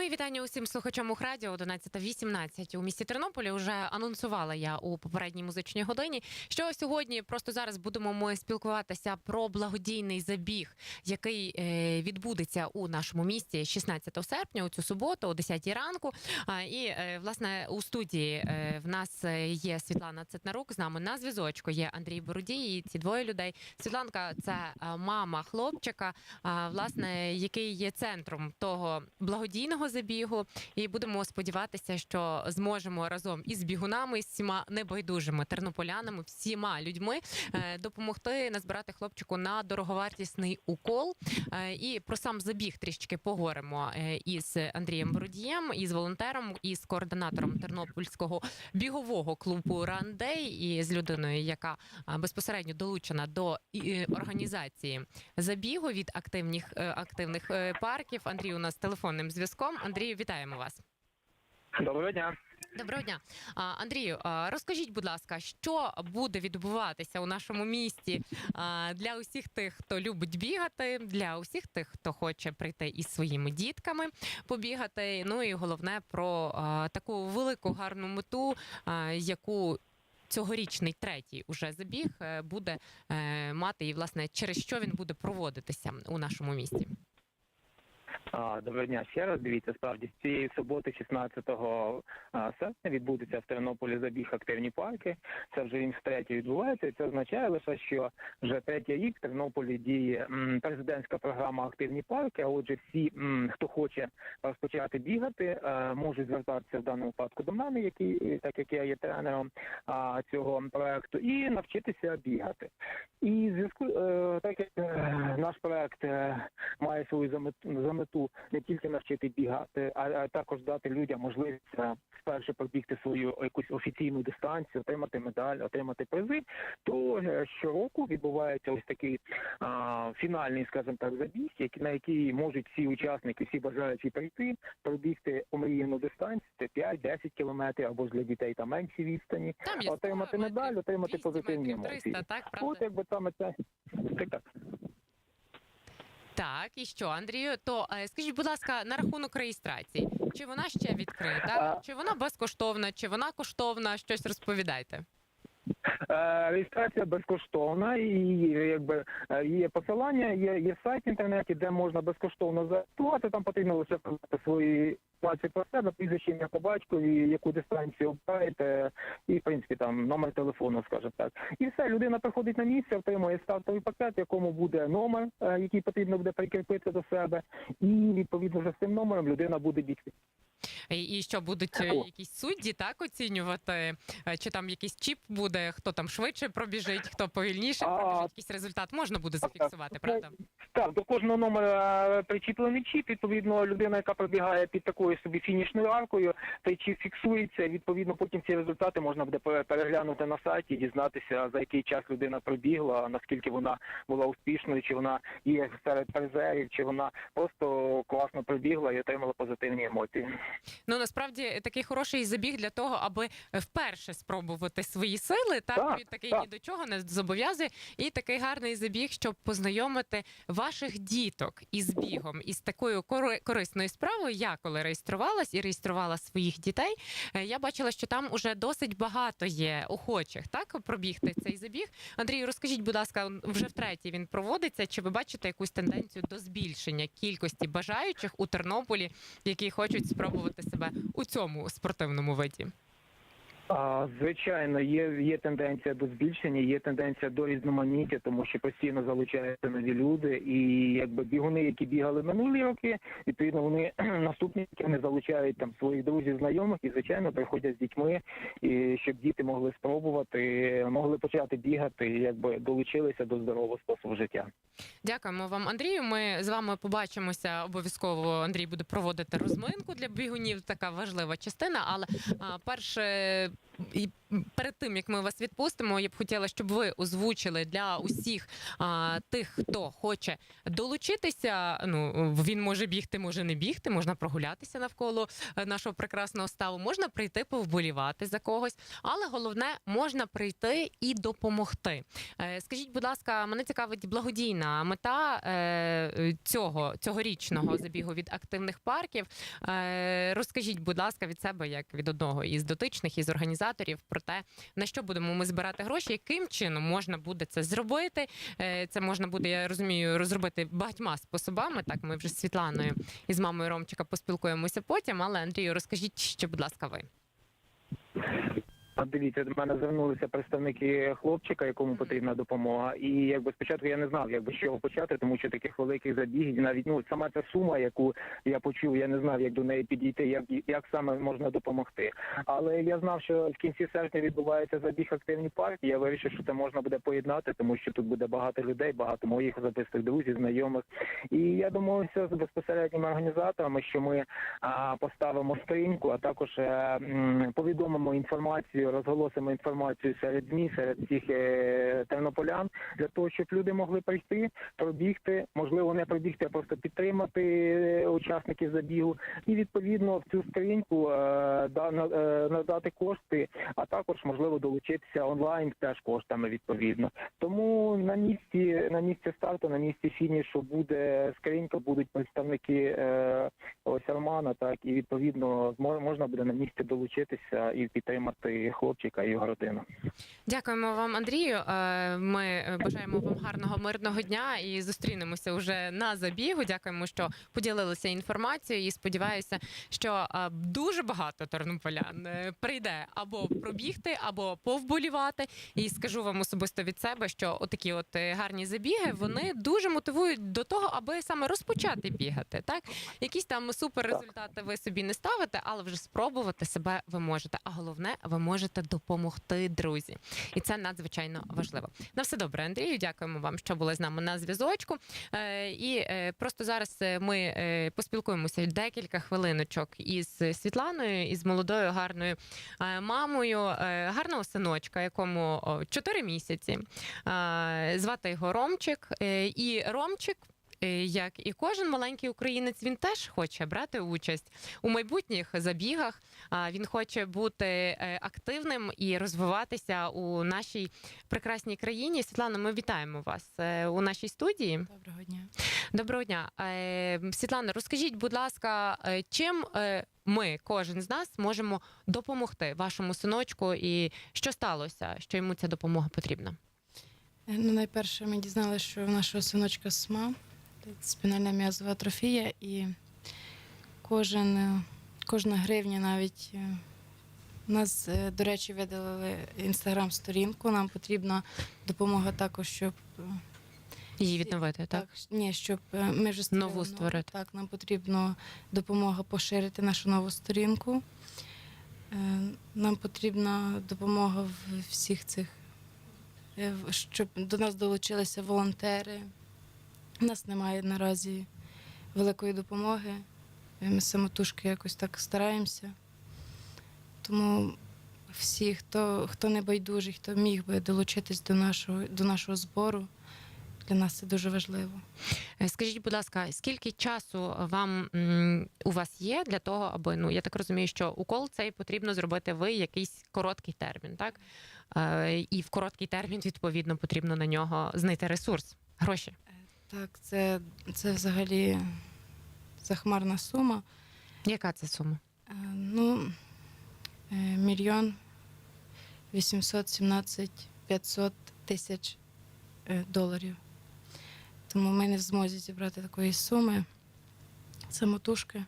Мої вітання усім слухачам Ухрадіо 11.18 у місті Тернополі. Уже анонсувала я у попередній музичній годині. Що сьогодні просто зараз будемо ми спілкуватися про благодійний забіг, який е, відбудеться у нашому місті 16 серпня, у цю суботу, о 10 ранку. А, і е, власне у студії е, в нас є Світлана Цетнарук. З нами на зв'язочку є Андрій Бородій. І ці двоє людей. Світланка це мама хлопчика, а, власне, який є центром того благодійного забігу. І будемо сподіватися, що зможемо разом із бігунами, з всіма небайдужими тернополянами, всіма людьми е, допомогти назбирати хлопчику на дороговартісний укол. Е, І про сам забіг трішки поговоримо е, із Андрієм Бородієм, із волонтером, із координатором Тернопільського бігового клубу Рандей і з людиною, яка безпосередньо долучена до організації забігу від активних активних парків. Андрій у нас телефонним зв'язком. Андрію, вітаємо вас. Доброго дня. Доброго дня, Андрію. Розкажіть, будь ласка, що буде відбуватися у нашому місті для усіх тих, хто любить бігати, для усіх тих, хто хоче прийти із своїми дітками побігати. Ну і головне про таку велику гарну мету, яку цьогорічний третій уже забіг е, буде е, мати, і власне через що він буде проводитися у нашому місті. А, Доброго дня ще раз. Дивіться, справді цієї суботи, 16 серпня, відбудеться в Тернополі забіг активні парки. Це вже він втретє відбувається. Це означає лише, що вже третій рік в Тернополі діє президентська програма Активні парки. А отже, всі, хто хоче розпочати бігати, е, можуть звертатися в даному випадку до мене, який так як я є тренером цього проекту, і навчитися бігати. І зв'язку, е, так як е, наш проект має свою за мету, не тільки навчити бігати, а, а також дати людям можливість е, спершу пробігти свою якусь офіційну дистанцію, отримати медаль, отримати призи. То е, щороку відбувається ось такий а, фінальний, скажімо так, забіг, який- на який можуть всі учасники, всі бажаючі прийти, пробігти омріяну дистанцію, це 5-10 кілометрів або ж для дітей там менші відстані. Там є Отримати 100 метрів, медаль, отримати 200 позитивні метрів, емоції. 300, так, От якби саме це так так. Так, і що, Андрію? То е, скажіть, будь ласка, на рахунок реєстрації, чи вона ще відкрита, чи вона безкоштовна, чи вона коштовна? Щось розповідайте. Е, Реєстрація безкоштовна і якби е, є посилання, є, є сайт в інтернеті, де можна безкоштовно зареєструвати. Там потрібно лише свої інформацію про себе, прізвище ім'я по батькові, яку дистанцію обираєте, і в принципі там номер телефону, скажімо так. І все, людина приходить на місце, отримує стартовий пакет, в якому буде номер, е, який потрібно буде прикріпити до себе, і відповідно вже з цим номером людина буде бігти. І, що будуть е, якісь судді так оцінювати, е, чи там якийсь чіп буде, хто там швидше пробіжить, хто повільніше пробіжить, якийсь результат можна буде зафіксувати, так. правда? Так, до кожного номера е, причіплений чіп. Відповідно, людина, яка пробігає під такою собі фінішною аркою, цей чіп фіксується. Відповідно, потім ці результати можна буде переглянути на сайті, дізнатися за який час людина пробігла, наскільки вона була успішною, чи вона є серед призерів, чи вона просто класно пробігла і отримала позитивні емоції. Ну насправді такий хороший забіг для того, аби вперше спробувати свої сили. Так, Так, він такий так. ні до чого не зобов'язує. І такий гарний забіг, щоб познайомити ваших діток із бігом, із такою кори- корисною справою. Я коли реєструвалась і реєструвала своїх дітей, е, я бачила, що там уже досить багато є охочих так пробігти цей забіг. Андрію, розкажіть, будь ласка, вже втретє він проводиться. Чи ви бачите якусь тенденцію до збільшення кількості бажаючих у Тернополі, які хочуть спробувати себе у цьому спортивному виді? Звичайно, є, є тенденція до збільшення, є тенденція до різноманіття, тому що постійно залучаються нові люди, і якби бігуни, які бігали минулі роки, відповідно вони наступні вони залучають там своїх друзів, знайомих і звичайно приходять з дітьми, і щоб діти могли спробувати, могли почати бігати, якби долучилися до здорового способу життя. Дякуємо вам, Андрію. Ми з вами побачимося обов'язково. Андрій буде проводити розминку для бігунів. Така важлива частина. Але перше і перед тим як ми вас відпустимо, я б хотіла, щоб ви озвучили для усіх а, тих, хто хоче долучитися. Ну він може бігти, може не бігти, можна прогулятися навколо е, нашого прекрасного ставу, можна прийти повболівати за когось, але головне можна прийти і допомогти. Е, Скажіть, будь ласка, мене цікавить благодійна мета е, цього цьогорічного забігу від активних парків. Розкажіть, будь ласка, від себе, як від одного із дотичних із організаторів, про те, на що будемо ми збирати гроші, яким чином можна буде це зробити. Е, Це можна буде, я розумію, розробити багатьма способами. Так, ми вже з Світланою і з мамою Ромчика поспілкуємося потім. Але Андрію, розкажіть ще, будь ласка, ви. Дивіться, до мене звернулися представники хлопчика, якому потрібна допомога. І якби спочатку я не знав, якби з чого почати, тому що таких великих забігів, навіть ну сама ця сума, яку я почув, я не знав, як до неї підійти, як як саме можна допомогти. Але я знав, що в кінці серпня відбувається забіг активні партії. Я вирішив, що це можна буде поєднати, тому що тут буде багато людей, багато моїх особистих друзів, знайомих. І я домовився з безпосередніми організаторами, що ми а, поставимо сторінку, а також е, м, повідомимо інформацію, розголосимо інформацію серед ЗМІ, серед всіх е, тернополян, для того, щоб люди могли прийти, пробігти, можливо, не пробігти, а просто підтримати е, учасників забігу, і відповідно в цю сторінку е, да- на- надати кошти, а також можливо долучитися онлайн теж коштами відповідно. Тому на місці на місці старту, на місці фінішу буде скринька, будуть представники ось Романа, так і відповідно можна буде на місці долучитися і підтримати хлопчика і його родину. Дякуємо вам, Андрію. Е, Ми бажаємо вам гарного мирного дня і зустрінемося вже на забігу. Дякуємо, що поділилися інформацією. І сподіваюся, що е, дуже багато тернополян е, прийде або пробігти, або повболівати. І скажу вам особисто від себе, що отакі от гарні забіги вони дуже мотивують до того, аби саме розпочати бігати. Так, якісь там супер результати ви собі не ставите, але вже спробувати себе ви можете. А головне, ви можете допомогти, друзі. І це надзвичайно важливо. На все добре, Андрію. Дякуємо вам, що були з нами на зв'язочку. Е, І е, просто зараз е, ми поспілкуємося декілька хвилиночок із Світланою, із молодою гарною мамою, гарного синочка, якому 4 місяці. Звати його Ромчик. І Ромчик. Е, Як і кожен маленький українець, він теж хоче брати участь у майбутніх забігах. Він хоче бути е, активним і розвиватися у нашій прекрасній країні. Світлана, ми вітаємо вас е, у нашій студії. Доброго дня. Доброго дня, Світлана. Розкажіть, будь ласка, чим ми, кожен з нас, можемо допомогти вашому синочку, і що сталося, що йому ця допомога потрібна? Ну, найперше, ми дізналися, що в нашого синочка СМА, спінальна м'язова атрофія, і кожен, е, кожна гривня навіть. е, У нас, е, до речі, видалили інстаграм-сторінку. Нам потрібна допомога також, щоб Її відновити, так? Так, ні, щоб ми вже створили Нову створити. Так, нам потрібна допомога поширити нашу нову сторінку. Нам потрібна допомога в всіх цих, щоб до нас долучилися волонтери. У нас немає наразі великої допомоги. Е, Ми самотужки якось так стараємося. Тому всі, хто, хто не байдужий, хто міг би долучитись до нашого, до нашого збору, для нас це дуже важливо. Е, Скажіть, будь ласка, скільки часу вам у вас є для того, аби ну я так розумію, що укол цей потрібно зробити ви якийсь короткий термін, так? Е, і в короткий термін відповідно потрібно на нього знайти ресурс, гроші. Так, це, це взагалі захмарна сума. Яка це сума? Е, Ну, е, мільйон 817 500 тисяч е, доларів. Тому ми не в змозі зібрати такої суми самотужки.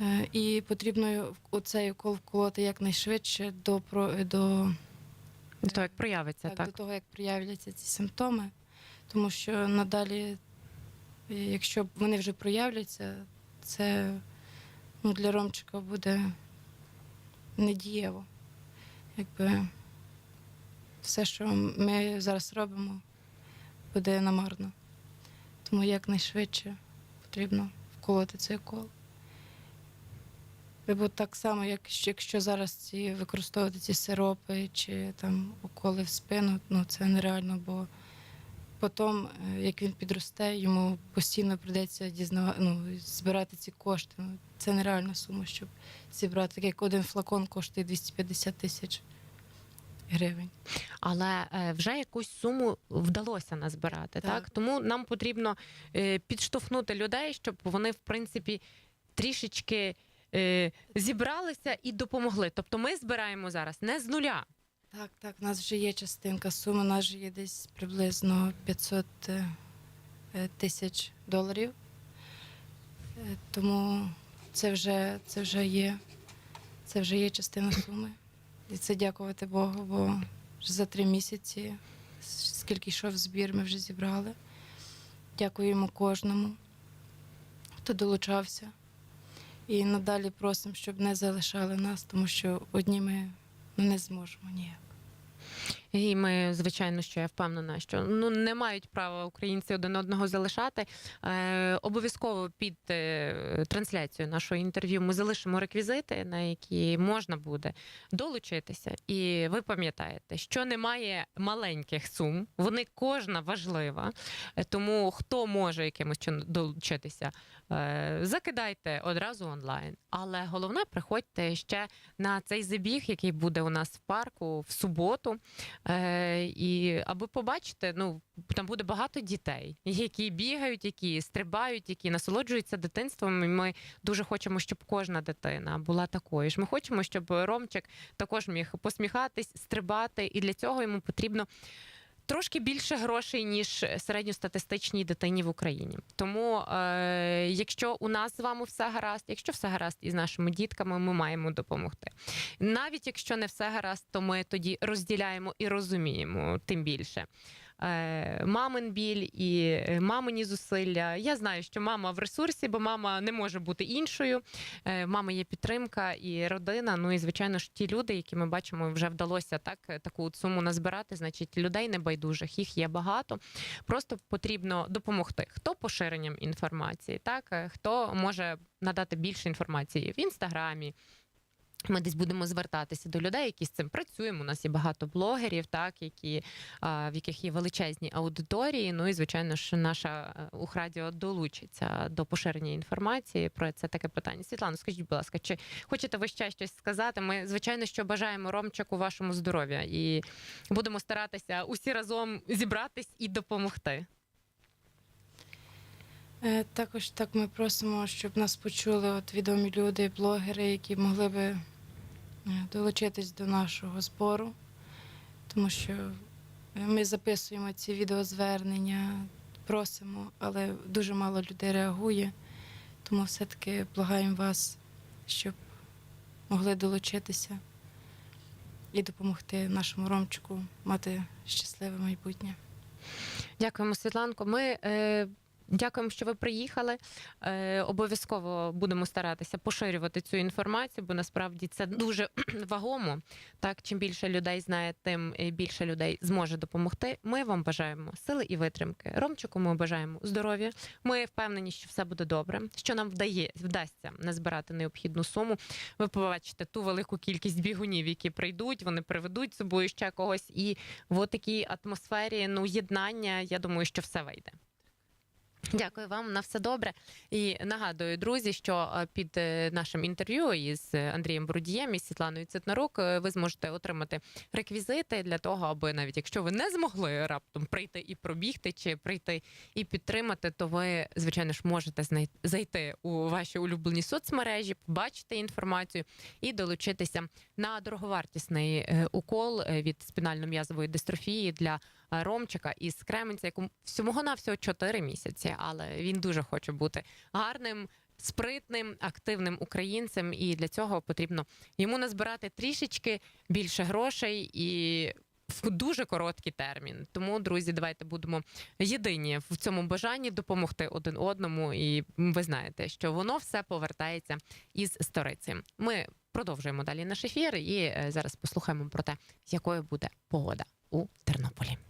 Е, І потрібно оцей укол вколоти якнайшвидше до, до До того, як проявиться, так, так? до того, як проявляться ці симптоми. Тому що надалі, е, якщо вони вже проявляться, це ну, для Ромчика буде недієво. Якби все, що ми зараз робимо, буде намарно. Тому якнайшвидше потрібно вколоти цей укол. Бо так само, як якщо зараз ці використовувати ці сиропи чи там уколи в спину, ну це нереально, бо потім, е, як він підросте, йому постійно прийдеться дізнава... ну, збирати ці кошти. Ну, це нереальна сума, щоб зібрати. Так як один флакон коштує 250 тисяч гривень. Але е, вже якусь суму вдалося назбирати. Так, Так. тому нам потрібно е, підштовхнути людей, щоб вони в принципі трішечки зібралися і допомогли. Тобто, ми збираємо зараз не з нуля. Так, так, у нас вже є частинка суми, у нас вже є десь приблизно 500 е, е, тисяч доларів. Е, Тому це вже, це вже є. Це вже є частина суми. І це дякувати Богу, бо вже за три місяці, скільки йшов збір, ми вже зібрали. Дякуємо кожному, хто долучався. І надалі просимо, щоб не залишали нас, тому що одні ми ну, не зможемо ніяк. І ми, звичайно, що я впевнена, що ну не мають права українці один одного залишати. Е, обов'язково під е, трансляцією нашого інтерв'ю ми залишимо реквізити, на які можна буде долучитися. І ви пам'ятаєте, що немає маленьких сум, вони кожна важлива. Тому хто може якимось чином долучитися, е, закидайте одразу онлайн. Але головне, приходьте ще на цей забіг, який буде у нас в парку в суботу. Е, і аби побачити, ну там буде багато дітей, які бігають, які стрибають, які насолоджуються дитинством. І ми дуже хочемо, щоб кожна дитина була такою ж. Ми хочемо, щоб Ромчик також міг посміхатись, стрибати, і для цього йому потрібно. Трошки більше грошей ніж середньостатистичній дитині в Україні. Тому, е, якщо у нас з вами все гаразд, якщо все гаразд із нашими дітками, ми маємо допомогти. Навіть якщо не все гаразд, то ми тоді розділяємо і розуміємо тим більше. Е, Мамин біль і е, мамині зусилля. Я знаю, що мама в ресурсі, бо мама не може бути іншою. Е, в Мами є підтримка і родина. Ну і звичайно ж, ті люди, які ми бачимо, вже вдалося так таку суму назбирати. Значить, людей небайдужих їх є багато. Просто потрібно допомогти. Хто поширенням інформації, так хто може надати більше інформації в інстаграмі. Ми десь будемо звертатися до людей, які з цим працюємо. У нас є багато блогерів, так які в яких є величезні аудиторії. Ну і звичайно ж, наша е, Ухрадіо долучиться до поширення інформації про це таке питання. Світлано, скажіть, будь ласка, чи хочете ви ще щось сказати? Ми звичайно, що бажаємо Ромчику вашому здоров'я і будемо старатися усі разом зібратись і допомогти. Е, Також так ми просимо, щоб нас почули от відомі люди, блогери, які могли би е, долучитись до нашого збору, тому що ми записуємо ці відеозвернення, просимо, але дуже мало людей реагує. Тому все-таки благаємо вас, щоб могли долучитися і допомогти нашому Ромчику мати щасливе майбутнє. Дякуємо, Світланко. Ми е, дякуємо, що ви приїхали. Е, обов'язково будемо старатися поширювати цю інформацію, бо насправді це дуже вагомо. Так, чим більше людей знає, тим е, більше людей зможе допомогти. Ми вам бажаємо сили і витримки. Ромчику, ми бажаємо здоров'я. Ми впевнені, що все буде добре, що нам вдає вдасться назбирати необхідну суму. Ви побачите ту велику кількість бігунів, які прийдуть, вони приведуть з собою ще когось. І в такій атмосфері ну єднання, я думаю, що все вийде. Дякую вам на все добре. І нагадую, друзі, що е, під е, нашим інтерв'ю із Андрієм Брудієм і Світланою Цитнарук е, ви зможете отримати реквізити для того, аби навіть якщо ви не змогли раптом прийти і пробігти, чи прийти і підтримати, то ви, звичайно ж, можете зайти у ваші улюблені соцмережі, побачити інформацію і долучитися на дороговартісний укол від спінально-м'язової дистрофії для Ромчика із Кременця, якому всього на всього 4 місяці, але він дуже хоче бути гарним. Спритним, активним українцем, і для цього потрібно йому назбирати трішечки більше грошей і в дуже короткий термін. Тому, друзі, давайте будемо єдині в цьому бажанні допомогти один одному. І ви знаєте, що воно все повертається із сториці. Ми продовжуємо далі наш ефір, і е, зараз послухаємо про те, якою буде погода у Тернополі.